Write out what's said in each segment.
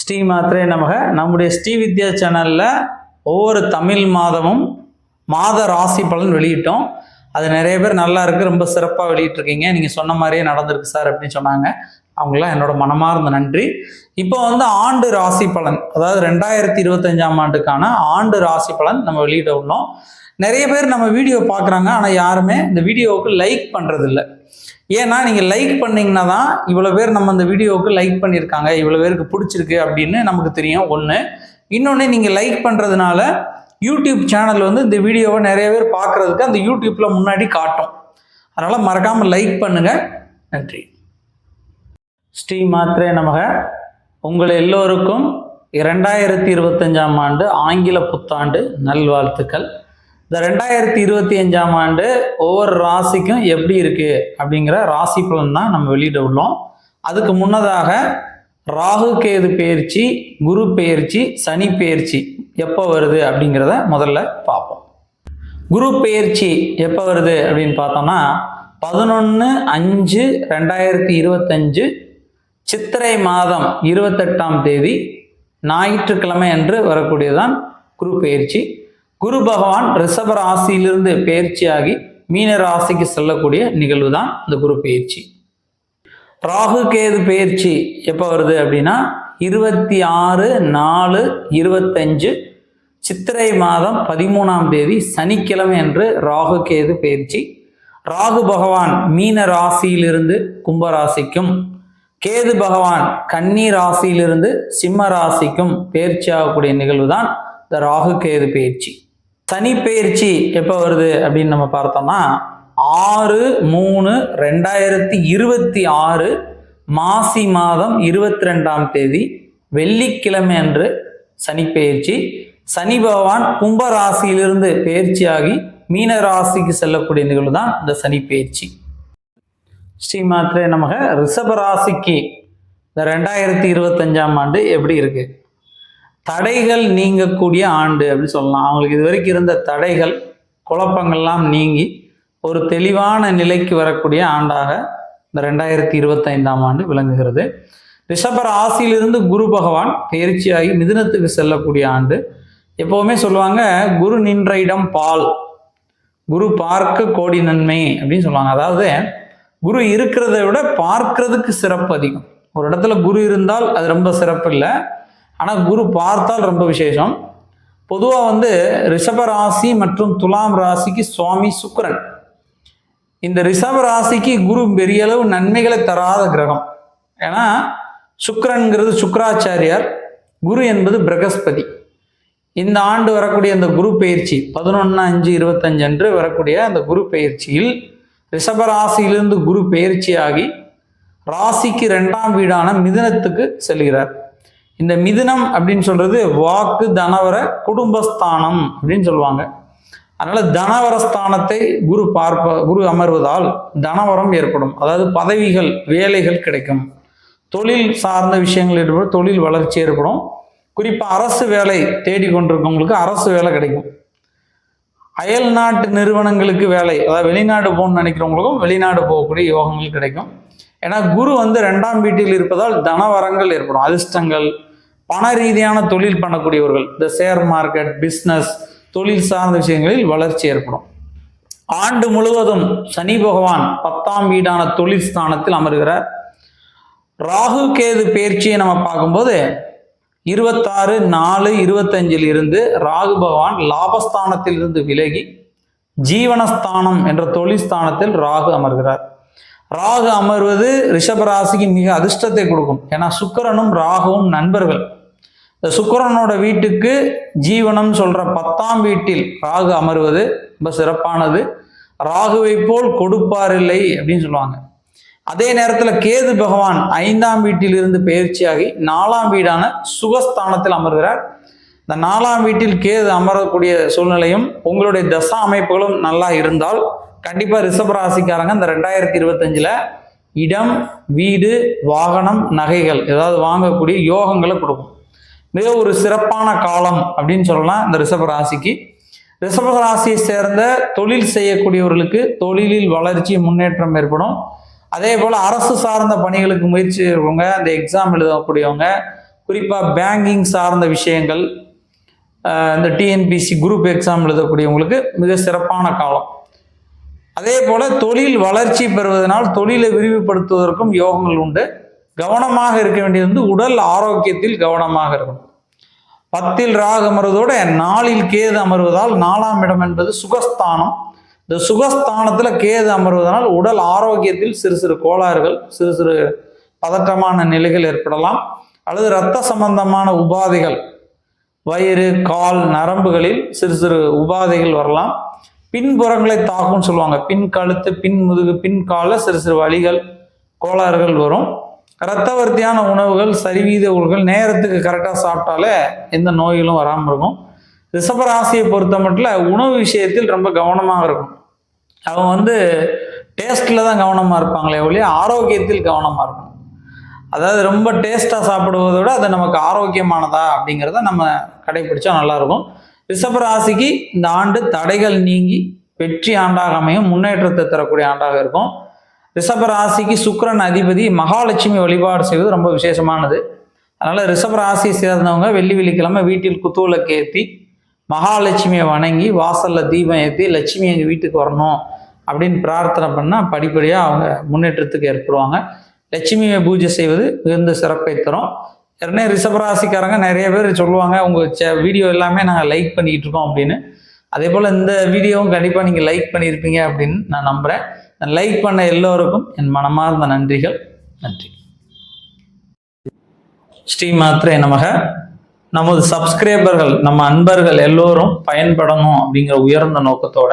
ஸ்ரீ மாத்திரை நமக. நம்முடைய ஸ்ரீ வித்யா சேனலில் ஒவ்வொரு தமிழ் மாதமும் மாத ராசி பலன் வெளியிட்டோம். அது நிறைய பேர் நல்லா இருக்குது ரொம்ப சிறப்பாக வெளியிட்டிருக்கீங்க. நீங்கள் சொன்ன மாதிரியே நடந்திருக்கு சார் அப்படின்னு சொன்னாங்க. அவங்களாம் என்னோட மனமார்ந்த நன்றி. இப்போ வந்து ஆண்டு ராசி பலன் அதாவது ரெண்டாயிரத்தி இருபத்தஞ்சாம் ஆண்டுக்கான ஆண்டு ராசி பலன் நம்ம வெளியிட உள்ளோம். நிறைய பேர் நம்ம வீடியோ பார்க்குறாங்க ஆனால் யாருமே இந்த வீடியோவுக்கு லைக் பண்ணுறதில்ல ஏன்னா நீங்கள் லைக் பண்ணிங்கன்னா தான் இவ்வளோ பேர் நம்ம அந்த வீடியோவுக்கு லைக் பண்ணியிருக்காங்க இவ்வளோ பேருக்கு பிடிச்சிருக்கு அப்படின்னு நமக்கு தெரியும் ஒன்று இன்னொன்று நீங்கள் லைக் பண்ணுறதுனால யூடியூப் சேனல் வந்து இந்த வீடியோவை நிறைய பேர் பார்க்குறதுக்கு அந்த யூடியூப்பில் முன்னாடி காட்டும். அதனால் மறக்காமல் லைக் பண்ணுங்கள் நன்றி. ஸ்ரீ மாத்ரே நமக. உங்கள் எல்லோருக்கும் இரண்டாயிரத்தி இருபத்தஞ்சாம் ஆண்டு ஆங்கில புத்தாண்டு நல்வாழ்த்துக்கள். இந்த ரெண்டாயிரத்தி இருபத்தி அஞ்சாம் ஆண்டு ஒவ்வொரு ராசிக்கும் எப்படி இருக்கு அப்படிங்கிற ராசி பலன் தான் நம்ம வெளியிட உள்ளோம். அதுக்கு முன்னதாக ராகு கேது பெயர்ச்சி குரு பெயர்ச்சி சனி பெயர்ச்சி எப்போ வருது அப்படிங்கிறத முதல்ல பார்ப்போம். குரு பெயர்ச்சி எப்போ வருது அப்படின்னு பார்த்தோம்னா பதினொன்று அஞ்சு ரெண்டாயிரத்தி இருபத்தஞ்சு சித்திரை மாதம் இருபத்தெட்டாம் தேதி ஞாயிற்றுக்கிழமை அன்று வரக்கூடியதுதான் குரு பயிற்சி. குரு பகவான் ரிஷப ராசியிலிருந்து பயிற்சியாகி மீன ராசிக்கு செல்லக்கூடிய நிகழ்வு தான் இந்த குரு பயிற்சி. ராகு கேது பயிற்சி எப்போ வருது அப்படின்னா இருபத்தி ஆறு நாலு இருபத்தஞ்சு சித்திரை மாதம் பதிமூணாம் தேதி சனிக்கிழமை என்று ராகு கேது பயிற்சி. ராகு பகவான் மீன ராசியிலிருந்து கும்ப ராசிக்கும் கேது பகவான் கன்னி ராசியிலிருந்து சிம்ம ராசிக்கும் பயிற்சி ஆகக்கூடிய நிகழ்வு தான் இந்த ராகு கேது பயிற்சி. சனி எப்போ வருது அப்படின்னு நம்ம பார்த்தோம்னா ஆறு மூணு ரெண்டாயிரத்தி இருபத்தி ஆறு மாசி மாதம் இருபத்தி ரெண்டாம் தேதி வெள்ளிக்கிழமை அன்று சனி பெயர்ச்சி சனி பகவான் கும்ப ராசியிலிருந்து பெயர்ச்சியாகி மீன ராசிக்கு செல்லக்கூடிய நிகழ்வு தான் இந்த சனி பெயர்ச்சி ஸ்ரீ மாத்திரே நமக ரிஷப ராசிக்கு இந்த ரெண்டாயிரத்தி இருபத்தஞ்சாம் ஆண்டு எப்படி இருக்குது தடைகள் நீங்கக்கூடிய ஆண்டு அப்படின்னு சொல்லலாம். அவங்களுக்கு இது வரைக்கும் இருந்த தடைகள் குழப்பங்கள்லாம் நீங்கி ஒரு தெளிவான நிலைக்கு வரக்கூடிய ஆண்டாக இந்த ரெண்டாயிரத்தி இருபத்தைந்தாம் ஆண்டு விளங்குகிறது. ரிஷப ராசியிலிருந்து குரு பகவான் பயிற்சியாகி மிதுனத்துக்கு செல்லக்கூடிய ஆண்டு. எப்போவுமே சொல்லுவாங்க குரு நின்ற இடம் பால். குரு பார்க்க கோடி நன்மை அப்படின்னு சொல்லுவாங்க. அதாவது குரு இருக்கிறத விட பார்க்கறதுக்கு சிறப்பு அதிகம். ஒரு இடத்துல குரு இருந்தால் அது ரொம்ப சிறப்பு இல்லை ஆனால் குரு பார்த்தால் ரொம்ப விசேஷம். பொதுவாக வந்து ரிஷப ராசி மற்றும் துலாம் ராசிக்கு சுவாமி சுக்கரன். இந்த ரிஷப ராசிக்கு குரு பெரிய அளவு நன்மைகளை தராத கிரகம். ஏன்னா சுக்கரன்கிறது சுக்கராச்சாரியார் குரு என்பது பிரகஸ்பதி. இந்த ஆண்டு வரக்கூடிய அந்த குரு பயிற்சி பதினொன்று அஞ்சு இருபத்தஞ்சு அன்று வரக்கூடிய அந்த குரு பயிற்சியில் ரிஷபராசியிலிருந்து குரு பயிற்சியாகி ராசிக்கு ரெண்டாம் வீடான மிதுனத்துக்கு செல்கிறார். இந்த மிதுனம் அப்படின்னு சொல்றது வாக்கு தனவர குடும்பஸ்தானம் அப்படின்னு சொல்லுவாங்க. அதனால தனவர ஸ்தானத்தை குரு பார்ப்ப குரு அமர்வதால் தனவரம் ஏற்படும். அதாவது பதவிகள் வேலைகள் கிடைக்கும். தொழில் சார்ந்த விஷயங்கள் ஏற்படும் தொழில் வளர்ச்சி ஏற்படும். குறிப்பாக அரசு வேலை தேடிக்கொண்டிருக்கவங்களுக்கு அரசு வேலை கிடைக்கும். அயல் நாட்டு நிறுவனங்களுக்கு வேலை அதாவது வெளிநாடு போகணும்னு நினைக்கிறவங்களுக்கும் வெளிநாடு போகக்கூடிய யோகங்கள் கிடைக்கும். ஏன்னா குரு வந்து ரெண்டாம் வீட்டில் இருப்பதால் தனவரங்கள் ஏற்படும் அதிர்ஷ்டங்கள் பண ரீதியான தொழில் பண்ணக்கூடியவர்கள் இந்த ஷேர் மார்க்கெட் பிஸ்னஸ் தொழில் சார்ந்த விஷயங்களில் வளர்ச்சி ஏற்படும். ஆண்டு முழுவதும் சனி பகவான் பத்தாம் வீடான தொழில் ஸ்தானத்தில் அமர்கிறார். ராகு கேது பயிற்சியை நம்ம பார்க்கும்போது இருபத்தாறு நாலு இருபத்தஞ்சில் இருந்து ராகு பகவான் லாபஸ்தானத்தில் இருந்து விலகி ஜீவனஸ்தானம் என்ற தொழில் ஸ்தானத்தில் ராகு அமர்கிறார். ராகு அமர்வது ரிஷபராசிக்கு மிக அதிர்ஷ்டத்தை கொடுக்கும். ஏன்னா சுக்கிரனும் ராகுவும் நண்பர்கள். இந்த சுக்கிரனோட வீட்டுக்கு ஜீவனம் சொல்ற பத்தாம் வீட்டில் ராகு அமர்வது ரொம்ப சிறப்பானது. ராகுவை போல் கொடுப்பாரில்லை அப்படின்னு சொல்லுவாங்க. அதே நேரத்தில் கேது பகவான் ஐந்தாம் வீட்டில் இருந்து பயிற்சியாகி நாலாம் வீடான சுகஸ்தானத்தில் அமர்கிறார். இந்த நாலாம் வீட்டில் கேது அமரக்கூடிய சூழ்நிலையும் உங்களுடைய தசா அமைப்புகளும் நல்லா இருந்தால் கண்டிப்பாக ரிஷபராசிக்காரங்க இந்த ரெண்டாயிரத்தி இருபத்தஞ்சில் இடம் வீடு வாகனம் நகைகள் ஏதாவது வாங்கக்கூடிய யோகங்களை கொடுக்கும். மிக ஒரு சிறப்பான காலம் அப்படின்னு சொல்லலாம் இந்த ரிஷப ராசிக்கு. ரிஷப ராசியை சேர்ந்த தொழில் செய்யக்கூடியவர்களுக்கு தொழிலில் வளர்ச்சி முன்னேற்றம் ஏற்படும். அதே போல் அரசு சார்ந்த பணிகளுக்கு முயற்சி இருக்கிறவங்க அந்த எக்ஸாம் எழுதக்கூடியவங்க குறிப்பாக பேங்கிங் சார்ந்த விஷயங்கள் இந்த டிஎன்பிசி குரூப் எக்ஸாம் எழுதக்கூடியவங்களுக்கு மிக சிறப்பான காலம். அதே போல் தொழில் வளர்ச்சி பெறுவதனால் தொழிலை விரிவுபடுத்துவதற்கும் யோகங்கள் உண்டு. கவனமாக இருக்க வேண்டியது வந்து உடல் ஆரோக்கியத்தில் கவனமாக இருக்கணும். பத்தில் ராகு அமர்வதோட நாளில் கேது அமர்வதால் நாலாம் இடம் என்பது சுகஸ்தானம். இந்த சுகஸ்தானத்தில் கேது அமர்வதனால் உடல் ஆரோக்கியத்தில் சிறு சிறு கோளாறுகள் சிறு சிறு பதட்டமான நிலைகள் ஏற்படலாம். அல்லது இரத்த சம்பந்தமான உபாதைகள் வயிறு கால் நரம்புகளில் சிறு சிறு உபாதைகள் வரலாம். பின்புறங்களை தாக்கும்னு சொல்லுவாங்க. பின் கழுத்து பின் முதுகு பின் கால சிறு சிறு வழிகள் கோளாறுகள் வரும். இரத்தவர்த்தியான உணவுகள் சரிவீத உணவுகள் நேரத்துக்கு கரெக்டாக சாப்பிட்டாலே எந்த நோய்களும் வராமல் இருக்கும். ரிஷபராசியை பொறுத்த மட்டும் உணவு விஷயத்தில் ரொம்ப கவனமாக இருக்கும். அவங்க வந்து டேஸ்ட்டில் தான் கவனமாக இருப்பாங்களே ஒழிய ஆரோக்கியத்தில் கவனமாக இருக்கும். அதாவது ரொம்ப டேஸ்ட்டாக சாப்பிடுவதை விட அது நமக்கு ஆரோக்கியமானதா அப்படிங்கிறத நம்ம கடைபிடிச்சா நல்லாயிருக்கும் ரிஷபராசிக்கு இந்த ஆண்டு தடைகள் நீங்கி வெற்றி ஆண்டாக அமையும் முன்னேற்றத்தை தரக்கூடிய ஆண்டாக இருக்கும். ரிஷபராசிக்கு சுக்கரன் அதிபதி மகாலட்சுமி வழிபாடு செய்வது ரொம்ப விசேஷமானது. அதனால் ரிஷபராசியை சேர்ந்தவங்க வெள்ளி வெள்ளிக்கிழமை வீட்டில் குத்தூவிளக்கு ஏற்றி மகாலட்சுமியை வணங்கி வாசலில் தீபம் ஏற்றி லட்சுமி எங்கள் வீட்டுக்கு வரணும் அப்படின்னு பிரார்த்தனை பண்ணால் படிப்படியாக அவங்க முன்னேற்றத்துக்கு ஏற்படுவாங்க. லட்சுமியை பூஜை செய்வது மிகுந்த சிறப்பை தரும். ஏற்கனவே ரிஷபராசிக்காரங்க நிறைய பேர் சொல்லுவாங்க உங்கள் வீடியோ எல்லாமே நாங்கள் லைக் பண்ணிக்கிட்டு இருக்கோம் அப்படின்னு. அதே போல் இந்த வீடியோவும் கண்டிப்பாக நீங்கள் லைக் பண்ணியிருப்பீங்க அப்படின்னு நான் நம்புகிறேன் லைக் பண்ண எல்லோருக்கும் என் மனமார்ந்த நன்றிகள். நன்றி. ஸ்ரீ மாத்திரை நமக. நமது சப்ஸ்கிரைபர்கள் நம்ம அன்பர்கள் எல்லோரும் பயன்படணும் அப்படிங்கிற உயர்ந்த நோக்கத்தோட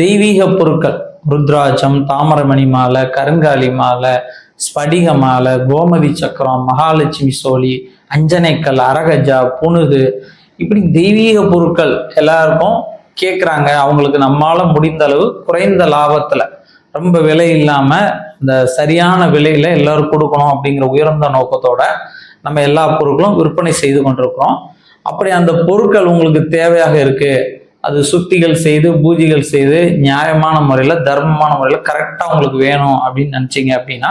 தெய்வீக பொருட்கள் ருத்ராட்சம் தாமரமணி மாலை கருங்காலி மாலை ஸ்படிக மாலை கோமதி சக்கரம் மகாலட்சுமி சோழி அஞ்சனைக்கல் அரகஜா புனுகு இப்படி தெய்வீக பொருட்கள் எல்லாருக்கும் கேட்குறாங்க அவங்களுக்கு நம்மால் முடிந்த அளவு குறைந்த லாபத்தில். ரொம்ப விலை இல்லாமல் இந்த சரியான விலையில் எல்லோரும் கொடுக்கணும் அப்படிங்கிற உயர்ந்த நோக்கத்தோட நம்ம எல்லா பொருட்களும் விற்பனை செய்து கொண்டிருக்கிறோம். அப்படி அந்த பொருட்கள் உங்களுக்கு தேவையாக இருக்குது அது சுத்திகள் செய்து பூஜைகள் செய்து நியாயமான முறையில் தர்மமான முறையில் கரெக்டாக உங்களுக்கு வேணும் அப்படின்னு நினச்சிங்க அப்படின்னா